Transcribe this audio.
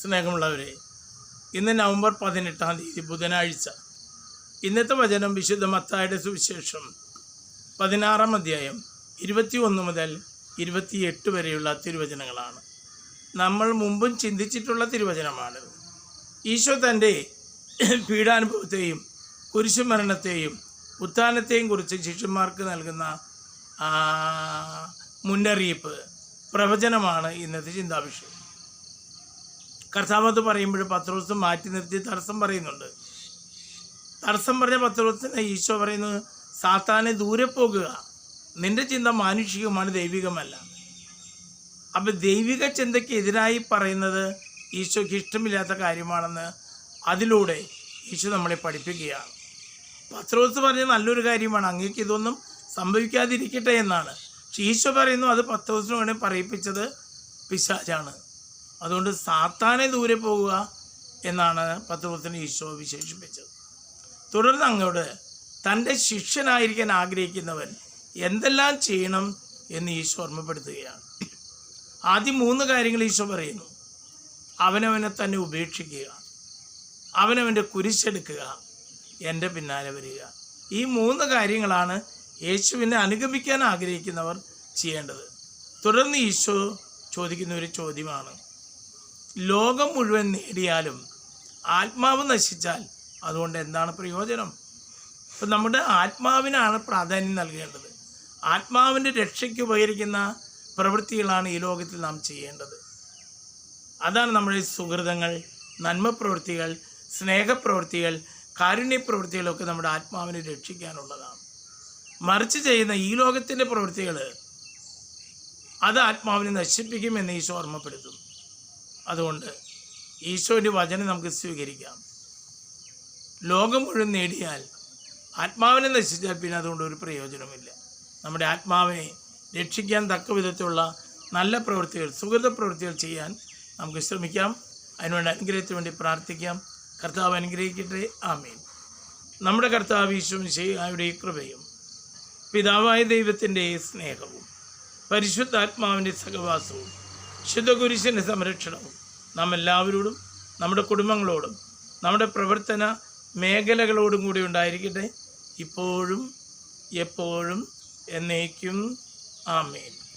സ്നേഹമുള്ളവരെ ഇന്ന് നവംബർ പതിനെട്ടാം തീയതി ബുധനാഴ്ച. ഇന്നത്തെ വചനം വിശുദ്ധ മത്തായുടെ സുവിശേഷം പതിനാറാം അധ്യായം ഇരുപത്തി ഒന്ന് മുതൽ ഇരുപത്തിയെട്ട് വരെയുള്ള തിരുവചനങ്ങളാണ്. നമ്മൾ മുമ്പും ചിന്തിച്ചിട്ടുള്ള തിരുവചനമാണ്. ഈശോ തന്റെ പീഡാനുഭവത്തെയും കുരിശുമരണത്തെയും ഉത്ഥാനത്തെയും കുറിച്ച് ശിഷ്യന്മാർക്ക് നൽകുന്ന മുന്നറിയിപ്പ് പ്രവചനമാണ് ഇന്നത്തെ ചിന്താവിഷയം. കർത്താവത്ത് പറയുമ്പോൾ പത്രോസ് മാറ്റി നിർത്തി തടസ്സം പറയുന്നുണ്ട്. തടസ്സം പറഞ്ഞ പത്രോസിനെ ഈശോ പറയുന്നത് സാത്താനെ ദൂരെ പോകുക. നിന്റെ ചിന്ത മാനുഷികമാണ് ദൈവികമല്ല അപ്പം ദൈവിക ചിന്തയ്ക്ക് എതിരായി പറയുന്നത് ഈശോയ്ക്ക് ഇഷ്ടമില്ലാത്ത കാര്യമാണെന്ന് അതിലൂടെ ഈശോ നമ്മളെ പഠിപ്പിക്കുകയാണ്. പത്രോസ് പറഞ്ഞ നല്ലൊരു കാര്യമാണ് അങ്ങേക്ക് ഇതൊന്നും സംഭവിക്കാതിരിക്കട്ടെ എന്നാണ്. പക്ഷെ ഈശോ പറയുന്നു അത് പത്രോസിന് വേണേൽ പറയിപ്പിച്ചത് പിശാചാണ്. അതുകൊണ്ട് സാത്താനെ ദൂരെ പോവുക എന്നാണ് പത്രോസിന് ഈശോ വിശേഷിപ്പിച്ചത് തുടർന്ന് അങ്ങോട്ട് തന്റെ ശിഷ്യനായിരിക്കാൻ ആഗ്രഹിക്കുന്നവൻ എന്തെല്ലാം ചെയ്യണം എന്ന് ഈശോ ഓർമ്മപ്പെടുത്തുകയാണ്. ആദ്യം മൂന്ന് കാര്യങ്ങൾ ഈശോ പറയുന്നു. അവനവനെ തന്നെ ഉപേക്ഷിക്കുക. അവനവന്റെ കുരിശെടുക്കുക. എന്റെ പിന്നാലെ വരിക. ഈ മൂന്ന് കാര്യങ്ങളാണ് യേശുവിനെ അനുഗമിക്കാൻ ആഗ്രഹിക്കുന്നവർ ചെയ്യേണ്ടത്. തുടർന്ന് ഈശോ ചോദിക്കുന്ന ഒരു ചോദ്യമാണ്. ലോകം മുഴുവൻ നേടിയാലും ആത്മാവ് നശിച്ചാൽ അതുകൊണ്ട് എന്താണ് പ്രയോജനം? ഇപ്പം നമ്മുടെ ആത്മാവിനാണ് പ്രാധാന്യം നൽകേണ്ടത്. ആത്മാവിന്റെ രക്ഷയ്ക്ക് ഉപകരിക്കുന്ന പ്രവൃത്തികളാണ് ഈ ലോകത്തിൽ നാം ചെയ്യേണ്ടത്. അതാണ് നമ്മുടെ സുഹൃതങ്ങൾ നന്മ പ്രവൃത്തികൾ സ്നേഹപ്രവൃത്തികൾ കാരുണ്യപ്രവൃത്തികളൊക്കെ നമ്മുടെ ആത്മാവിനെ രക്ഷിക്കാനുള്ളതാണ്. മറിച്ച് ചെയ്യുന്ന ഈ ലോകത്തിന്റെ പ്രവൃത്തികൾ അത് ആത്മാവിനെ നശിപ്പിക്കുമെന്ന് ഈശോ ഓർമ്മപ്പെടുത്തുന്നു. അതുകൊണ്ട് ഈശോയുടെ വചനം നമുക്ക് സ്വീകരിക്കാം. ലോകം മുഴുവൻ നേടിയാൽ ആത്മാവിനെ നശിച്ചാൽ പിന്നെ അതുകൊണ്ട് ഒരു പ്രയോജനമില്ല നമ്മുടെ ആത്മാവിനെ രക്ഷിക്കാൻ തക്ക വിധത്തിലുള്ള നല്ല പ്രവൃത്തികൾ സുഹൃത പ്രവൃത്തികൾ ചെയ്യാൻ നമുക്ക് ശ്രമിക്കാം. അതിനുവേണ്ടി അനുഗ്രഹത്തിന് വേണ്ടി പ്രാർത്ഥിക്കാം. കർത്താവ് അനുഗ്രഹിക്കട്ടെ. ആമീൻ. നമ്മുടെ കർത്താവ് ഈശ്വമിശയുടെ കൃപയും പിതാവായ ദൈവത്തിന്റെ സ്നേഹവും പരിശുദ്ധാത്മാവിന്റെ സഹവാസവും ശുദ്ധകുരിശിന്റെ സംരക്ഷണവും നാം എല്ലാവരോടും നമ്മുടെ കുടുംബങ്ങളോടും നമ്മുടെ പ്രവർത്തന മേഖലകളോടും കൂടി ഉണ്ടായിരിക്കട്ടെ. ഇപ്പോഴും എപ്പോഴും എന്നേക്കും. ആമേൻ.